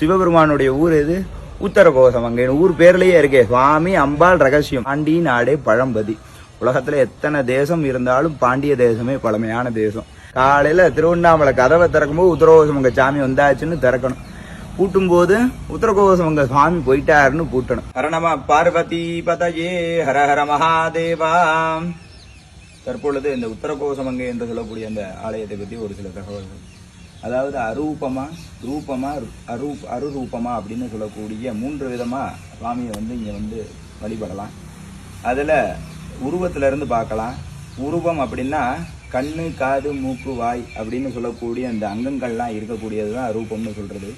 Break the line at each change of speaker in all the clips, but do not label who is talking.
சிவபெருமானுடைய ஊர் எது? உத்தரகோசம். அங்கே ஊர் பேர்லயே இருக்கே. சுவாமி அம்பாள் ரகசியம். பாண்டி நாடே பழம்பதி. உலகத்துல எத்தனை தேசம் இருந்தாலும் பாண்டிய தேசமே பழமையான தேசம். காலையில திருவண்ணாமலை கதவை திறக்கும்போது உத்தரகோசம் அங்க சாமி வந்தாச்சுன்னு திறக்கணும். பூட்டும் போது உத்தரகோசம் அங்க சுவாமி போயிட்டாருன்னு பூட்டணும். ஹரணம பார்வதி பதயே ஹர ஹர மகாதேவா. தற்பொழுது இந்த உத்தரகோசமங்கை என்று சொல்லக்கூடிய அந்த ஆலயத்தை பற்றி ஒரு சில தகவல்கள். அதாவது அரூபமா ரூபமா அரூப் அருரூபமா அப்படின்னு சொல்லக்கூடிய மூன்று விதமா சுவாமியை வந்து இங்க வந்து வழிபடலாம். அதுல உருவத்துல இருந்து பார்க்கலாம். உருவம் அப்படின்னா கண்ணு காது மூக்கு வாய் அப்படின்னு சொல்லக்கூடிய அந்த அங்கங்கள்லாம் இருக்கக்கூடியது தான் ரூபம்னு சொல்றது.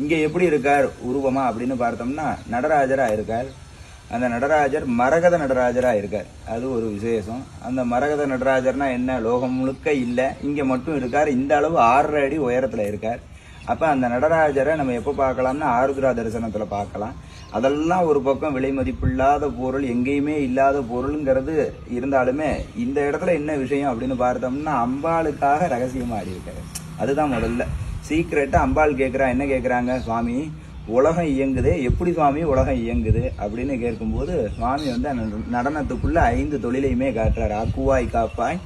இங்க எப்படி இருக்கார் உருவமா அப்படின்னு பார்த்தோம்னா நடராஜரா இருக்கார். அந்த நடராஜர் மரகத நடராஜராக இருக்கார். அது ஒரு விசேஷம். அந்த மரகத நடராஜர்னா என்ன? லோகம் முழுக்க இல்லை. இங்கே மட்டும் இருக்கார். இந்த அளவு ஆறரை அடி உயரத்தில் இருக்கார். அப்போ அந்த நடராஜரை நம்ம எப்போ பார்க்கலாம்னா ஆருத்ரா தரிசனத்தில் பார்க்கலாம். அதெல்லாம் ஒரு பக்கம் விலை மதிப்பில்லாத பொருள் எங்கேயுமே இல்லாத பொருளுங்கிறது இருந்தாலுமே இந்த இடத்துல என்ன விஷயம் அப்படின்னு பார்த்தோம்னா அம்பாளுக்காக ரகசியமாக ஆடி இருக்காரு. அதுதான் முதல்ல. சீக்ரெட்டாக அம்பாள் கேட்குறா என்ன கேட்குறாங்க சுவாமி உலகம் இயங்குது எப்படி சுவாமி உலகம் இயங்குது அப்படின்னு கேட்கும்போது சுவாமி வந்து அந்த நடனத்துக்குள்ள ஐந்து தொழிலையுமே காட்டுறாரு. ஆக்குவாய் காப்பாய்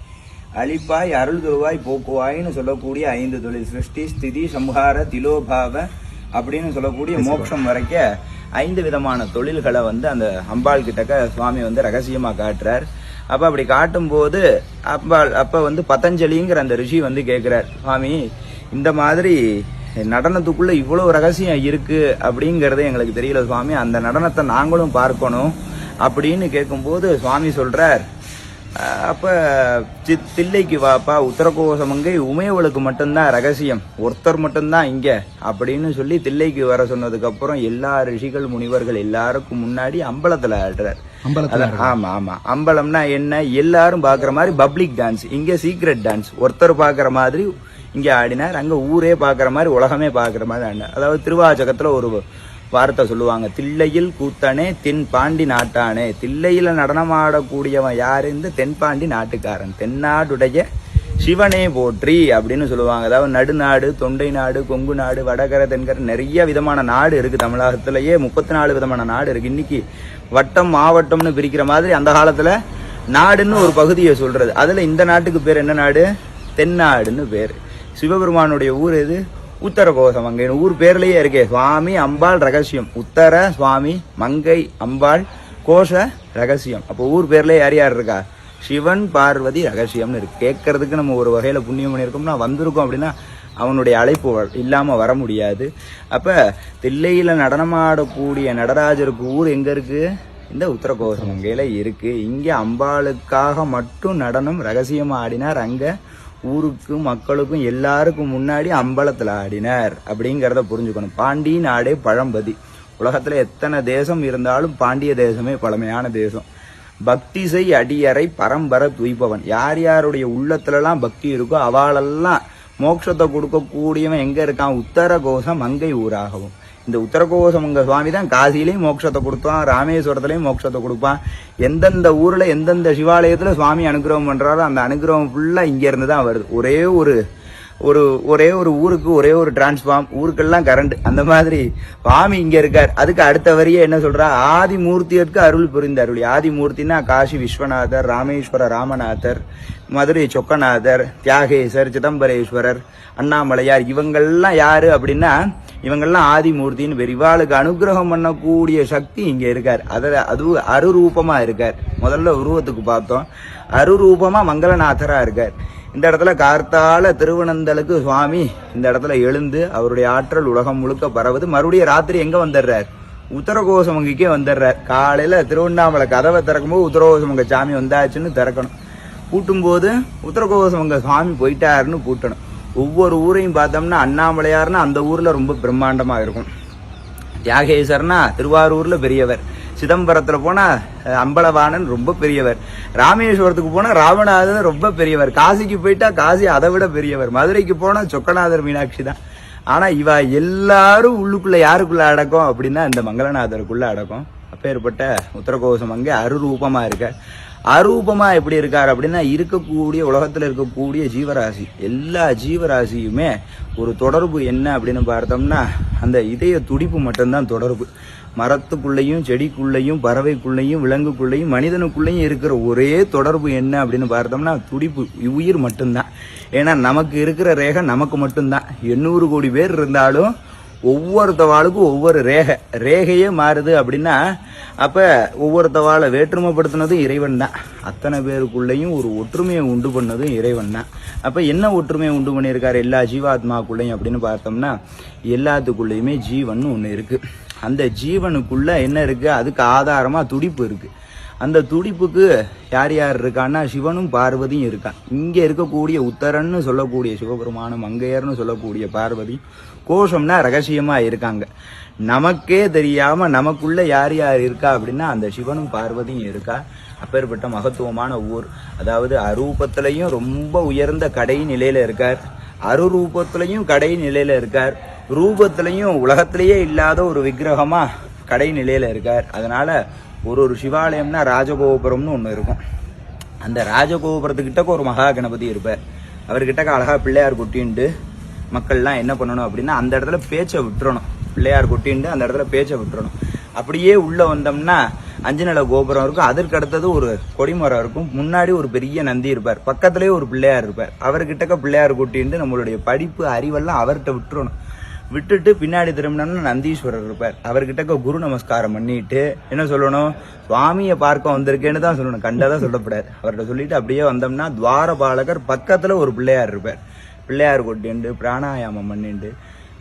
அழிப்பாய் அருள் தருவாய் போக்குவாய்னு சொல்லக்கூடிய ஐந்து தொழில். சிருஷ்டி ஸ்திதி சம்ஹார திலோபாவ அப்படின்னு சொல்லக்கூடிய மோட்சம் வரைக்கும் ஐந்து விதமான தொழில்களை வந்து அந்த அம்பாள் கிட்டக்க சுவாமி வந்து ரகசியமா காட்டுறார். அப்ப அப்படி காட்டும்போது அம்பாள் அப்ப வந்து பதஞ்சலிங்கிற அந்த ரிஷி வந்து கேட்கிறார் சுவாமி இந்த மாதிரி நடனத்துக்குள்ள இவ்வளவு ரகசியம் இருக்கு அப்படிங்கறது எங்களுக்கு தெரியல சுவாமி. அந்த நடனத்தை நாங்களும் பார்க்கணும் அப்படின்னு கேட்கும்போது சுவாமி சொல்றார். அஹ் அப்ப தி- தில்லைக்கு வாப்பா உத்தரகோசமங்கை உமையவளுக்கு மட்டும்தான் ரகசியம். ஒருத்தர் மட்டும்தான் இங்க அப்படின்னு சொல்லி தில்லைக்கு வர சொன்னதுக்கு அப்புறம் எல்லா ரிஷிகள் முனிவர்கள் எல்லாருக்கும் முன்னாடி அம்பலத்துல ஆடுறார்.
அம்பலத்துல
அதான், ஆமா ஆமா. அம்பலம்னா என்ன? எல்லாரும் பாக்குற மாதிரி பப்ளிக் டான்ஸ் இங்க சீக்ரெட் டான்ஸ். ஒருத்தர் பாக்குற மாதிரி இங்கே ஆடினார் அங்கே ஊரே பார்க்குற மாதிரி உலகமே பார்க்குற மாதிரி ஆடினார் அதாவது திருவாச்சகத்தில் ஒரு வார்த்தை சொல்லுவாங்க தில்லையில் கூத்தனே தென் பாண்டி நாட்டானே. தில்லையில் நடனமாடக்கூடியவன் யார்? இந்த தென்பாண்டி நாட்டுக்காரன். தென்னாடுடைய சிவனே போற்றி அப்படின்னு சொல்லுவாங்க. அதாவது நடுநாடு தொண்டை நாடு கொங்கு நாடு வடகரை தென்கரை நிறைய விதமான நாடு இருக்குது தமிழகத்திலேயே. முப்பத்தி நாலு விதமான நாடு இருக்குது இன்னைக்கு வட்டம் மாவட்டம்னு பிரிக்கிற மாதிரி அந்த காலத்தில் நாடுன்னு ஒரு பகுதியை சொல்கிறது அதில் இந்த நாட்டுக்கு பேர் என்ன நாடு? தென்னாடுன்னு பேர். சிவபெருமானுடைய ஊர் எது? உத்தரகோசம் அங்கே ஊர் பேர்லயே இருக்கே. சுவாமி அம்பாள் ரகசியம். உத்தர சுவாமி மங்கை அம்பாள் கோஷ ரகசியம். அப்போ ஊர் பேர்ல யார் யார் இருக்கா? சிவன் பார்வதி ரகசியம்னு இருக்கு. கேட்கறதுக்கு நம்ம ஒரு வகையில புண்ணியம் பண்ணியிருக்கோம்னா வந்திருக்கோம் அப்படின்னா அவனுடைய அழைப்பு இல்லாமல் இல்லாம வர முடியாது. அப்ப தில்லையில நடனமாடக்கூடிய நடராஜருக்கு ஊர் எங்க இருக்கு? இந்த உத்தரகோசம் அங்கையில இருக்கு. இங்க அம்பாளுக்காக மட்டும் நடனம் ரகசியமா ஆடினார். அங்க ஊருக்கும் மக்களுக்கும் எல்லாருக்கும் முன்னாடி அம்பலத்தில் ஆடினார் அப்படிங்கிறத புரிஞ்சுக்கணும். பாண்டி நாடே பழம்பதி. உலகத்தில் எத்தனை தேசம் இருந்தாலும் பாண்டிய தேசமே பழமையான தேசம். பக்தி செய் அடியறை பரம்பர துய்பவன். யார் யாருடைய உள்ளத்துலலாம் பக்தி இருக்கோ அவளெல்லாம் மோட்சத்தை கொடுக்கக்கூடியவன் எங்க இருக்கான்? உத்தரகோச மங்கை ஊராகவும். இந்த உத்தரகோசமங்க சுவாமி தான் காசிலையும் மோட்சத்தை கொடுத்தான் ராமேஸ்வரத்துலையும் மோட்சத்தை கொடுப்பான். எந்தெந்த ஊர்ல எந்தெந்த சிவாலயத்துல சுவாமி அனுகிரகம் பண்றாரோ அந்த அனுகிரகம் ஃபுல்லா இங்க இருந்து தான் வருது. ஒரே ஒரு ஒரு ஒரே ஒரு ஊருக்கு ஒரே ஒரு டிரான்ஸ்ஃபார்ம் ஊருக்கெல்லாம் கரண்ட் அந்த மாதிரி சுவாமி இங்க இருக்கார். அதுக்கு அடுத்த வரியே என்ன சொல்றா? ஆதிமூர்த்தியருக்கு அருள் புரிந்த அருள். ஆதிமூர்த்தினா காசி விஸ்வநாதர் ராமேஸ்வர ராமநாதர் மதுரை சொக்கநாதர் தியாகேசர் சிதம்பரேஸ்வரர் அண்ணாமலையார். இவங்கெல்லாம் யாரு அப்படின்னா இவங்கெல்லாம் ஆதிமூர்த்தின்னு பேர் இவாளுக்கு அனுகிரகம் பண்ணக்கூடிய சக்தி இங்க இருக்கார். அதில் அது அருரூபமா இருக்கார். முதல்ல உருவத்துக்கு பார்த்தோம். அருரூபமா மங்களநாதரா இருக்கார். இந்த இடத்துல கார்த்தால திருவனந்தலுக்கு சுவாமி இந்த இடத்துல எழுந்து அவருடைய ஆற்றல் உலகம் முழுக்க பரவுது. மறுபடியும் ராத்திரி எங்க வந்துடுறார்? உத்தரகோசமங்கிக்கே வந்துடுறார். காலையில திருவண்ணாமலை கதவை திறக்கும்போது உத்தரகோசமங்க சாமி வந்தாச்சுன்னு திறக்கணும். பூட்டும் போது உத்தரகோசமங்க சுவாமி போயிட்டாருன்னு பூட்டணும். ஒவ்வொரு ஊரையும் பார்த்தோம்னா அண்ணாமலையார்னா அந்த ஊர்ல ரொம்ப பிரம்மாண்டமா இருக்கும். தியாகேஸ்வர்னா திருவாரூர்ல பெரியவர். சிதம்பரத்தில் போனால் அம்பலவாணன் ரொம்ப பெரியவர். ராமேஸ்வரத்துக்கு போனால் ராமநாதன் ரொம்ப பெரியவர். காசிக்கு போயிட்டா காசி அதை விட பெரியவர். மதுரைக்கு போனால் சொக்கநாதர் மீனாட்சி தான். ஆனால் இவ எல்லாரும் உள்ளுக்குள்ள யாருக்குள்ள அடக்கம் அப்படின்னா இந்த மங்களநாதருக்குள்ள அடக்கம். அப்பேற்பட்ட உத்தரகோசம் அங்கே அருரூபமாக இருக்க. அரூபமா எப்படி இருக்கார் அப்படின்னா இருக்கக்கூடிய உலகத்துல இருக்கக்கூடிய ஜீவராசி. எல்லா ஜீவராசியுமே ஒரு தொடர்பு என்ன அப்படின்னு பார்த்தோம்னா அந்த இதய துடிப்பு மட்டும்தான் தொடர்பு. மரத்துக்குள்ளேயும் செடிக்குள்ளேயும் பறவைக்குள்ளேயும் விலங்குக்குள்ளேயும் மனிதனுக்குள்ளேயும் இருக்கிற ஒரே தொடர்பு என்ன அப்படின்னு பார்த்தோம்னா துடிப்பு. உயிர் மட்டும்தான். ஏன்னா நமக்கு இருக்கிற ரேகை நமக்கு மட்டும்தான். எண்ணூறு கோடி பேர் இருந்தாலும் ஒவ்வொருத்தவாளுக்கும் ஒவ்வொரு ரேகை ரேகையே மாறுது அப்படின்னா அப்போ ஒவ்வொருத்தவாளை வேற்றுமைப்படுத்தினதும் இறைவன் தான் அத்தனை பேருக்குள்ளேயும் ஒரு ஒற்றுமையை உண்டு பண்ணதும் இறைவன் தான் அப்போ என்ன ஒற்றுமையை உண்டு பண்ணியிருக்காரு எல்லா ஜீவாத்மாக்குள்ளேயும் அப்படின்னு பார்த்தோம்னா எல்லாத்துக்குள்ளேயுமே ஜீவன் ஒன்று இருக்குது அந்த ஜீவனுக்குள்ளே என்ன இருக்குது அதுக்கு ஆதாரமாக துடிப்பு இருக்குது அந்த துடிப்புக்கு யார் யார் இருக்கான்னா சிவனும் பார்வதியும் இருக்கான் இங்கே இருக்கக்கூடிய உத்தரன்னு சொல்லக்கூடிய சிவபெருமானும் மங்கையர்னு சொல்லக்கூடிய பார்வதி கோஷம்னா ரகசியமாக இருக்காங்க. நமக்கே தெரியாம நமக்குள்ள யார் யார் இருக்கா அப்படின்னா அந்த சிவனும் பார்வதியும் இருக்கா. அப்பேற்பட்ட மகத்துவமான ஊர். அதாவது அரூபத்திலையும் ரொம்ப உயர்ந்த கடை நிலையில இருக்கார். அருரூபத்திலையும் கடை நிலையில இருக்கார். ரூபத்திலையும் உலகத்திலேயே இல்லாத ஒரு விக்கிரகமா கடை நிலையில இருக்கார். அதனால ஒரு ஒரு சிவாலயம்னா ராஜகோபுரம்னு ஒன்று இருக்கும். அந்த ராஜகோபுரத்துக்கிட்டக்க ஒரு மகா கணபதி இருப்பார். அவர்கிட்ட அழகாக பிள்ளையார் கொட்டின்ட்டு மக்கள்லாம் என்ன பண்ணணும் அப்படின்னா அந்த இடத்துல பேச்சை விட்டுறணும். பிள்ளையார் கொட்டின்ட்டு அந்த இடத்துல பேச்சை விட்டுறணும். அப்படியே உள்ளே வந்தோம்னா அஞ்சு நில கோபுரம் இருக்கும். அதற்கு அடுத்தது ஒரு கொடிமரம் இருக்கும். முன்னாடி ஒரு பெரிய நந்தி இருப்பார். பக்கத்துலேயே ஒரு பிள்ளையார் இருப்பார். அவர்கிட்டக்க பிள்ளையார் கொட்டின்ட்டு நம்மளுடைய படிப்பு அறிவெல்லாம் அவர்கிட்ட விட்டுறணும். விட்டுட்டு பின்னாடி திரும்பினோம்னா நந்தீஸ்வரர் இருப்பார். அவர்கிட்ட குரு நமஸ்காரம் பண்ணிட்டு என்ன சொல்லணும்? சுவாமியை பார்க்க வந்திருக்கேன்னு தான் சொல்லணும். கண்டதான் சொல்லப்படாது. அவர்கிட்ட சொல்லிட்டு அப்படியே வந்தோம்னா துவாரபாலகர் பக்கத்துல ஒரு பிள்ளையார் இருப்பார். பிள்ளையார் கொட்டிண்டு பிராணாயாமம் பண்ணிண்டு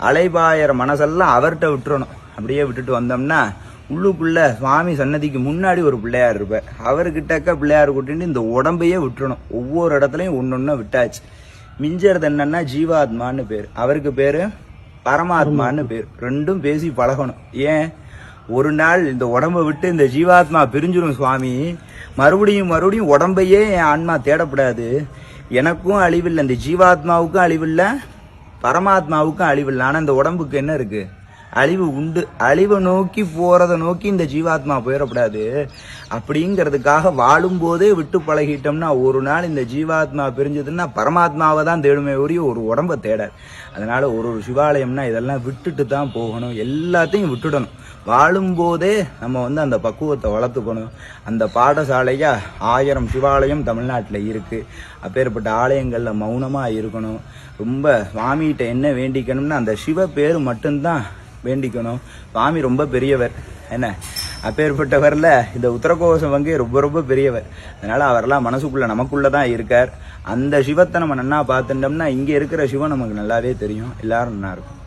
அலைபாயற மனசெல்லாம் அவர்கிட்ட விட்டுறணும். அப்படியே விட்டுட்டு வந்தோம்னா உள்ளுக்குள்ள சுவாமி சன்னதிக்கு முன்னாடி ஒரு பிள்ளையார் இருப்பார். அவர்கிட்டக்க பிள்ளையார் கூட்டின்னு இந்த உடம்பையே விட்டுறணும். ஒவ்வொரு இடத்துலையும் ஒன்று ஒன்று விட்டாச்சு. மிஞ்சறது என்னன்னா ஜீவாத்மான்னு பேர். அவருக்கு பேரு பரமாத்மான்னு பேர். ரெண்டும் பேசி பழகணும் ஏன்? ஒரு நாள் இந்த உடம்பை விட்டு இந்த ஜீவாத்மா பிரிஞ்சிரும் சுவாமி. மறுபடியும் மறுபடியும் உடம்பையே என் ஆன்மா தேடப்படாது. எனக்கும் அழிவில்லை. இந்த ஜீவாத்மாவுக்கும் அழிவில்லை. பரமாத்மாவுக்கும் அழிவில்லை. ஆனா இந்த உடம்புக்கு என்ன இருக்கு? அழிவு உண்டு. அழிவை நோக்கி போகிறத நோக்கி இந்த ஜீவாத்மா போயிடக்கூடாது. அப்படிங்கிறதுக்காக வாழும்போதே விட்டு பழகிட்டோம்னா ஒரு நாள் இந்த ஜீவாத்மா பிரிஞ்சதுன்னா பரமாத்மாவை தான் தேடுமே ஒழிய ஒரு உடம்ப தேடாது. அதனால ஒரு ஒரு சிவாலயம்னா இதெல்லாம் விட்டுட்டு தான் போகணும். எல்லாத்தையும் விட்டுடணும். வாழும்போதே நம்ம வந்து அந்த பக்குவத்தை வளர்த்துக்கணும். அந்த பாடசாலையா ஆயிரம் சிவாலயம் தமிழ்நாட்டில் இருக்கு. அப்பேற்பட்ட ஆலயங்களில் மௌனமாக இருக்கணும். ரொம்ப சுவாமிகிட்ட என்ன வேண்டிக்கணும்னா அந்த சிவ பேர் மட்டும்தான் வேண்டிக்கணும். சுவாமி ரொம்ப பெரியவர். என்ன? அப்பேற்பட்டவரில் இந்த உத்தரகோசம் வங்கி ரொம்ப ரொம்ப பெரியவர். அதனால அவரெல்லாம் மனசுக்குள்ள நமக்குள்ள தான் இருக்கார். அந்த சிவத்தை நம்ம நன்னா பார்த்துட்டோம்னா இங்கே இருக்கிற சிவன் நமக்கு நல்லாவே தெரியும். எல்லாரும் நல்லா இருக்கும்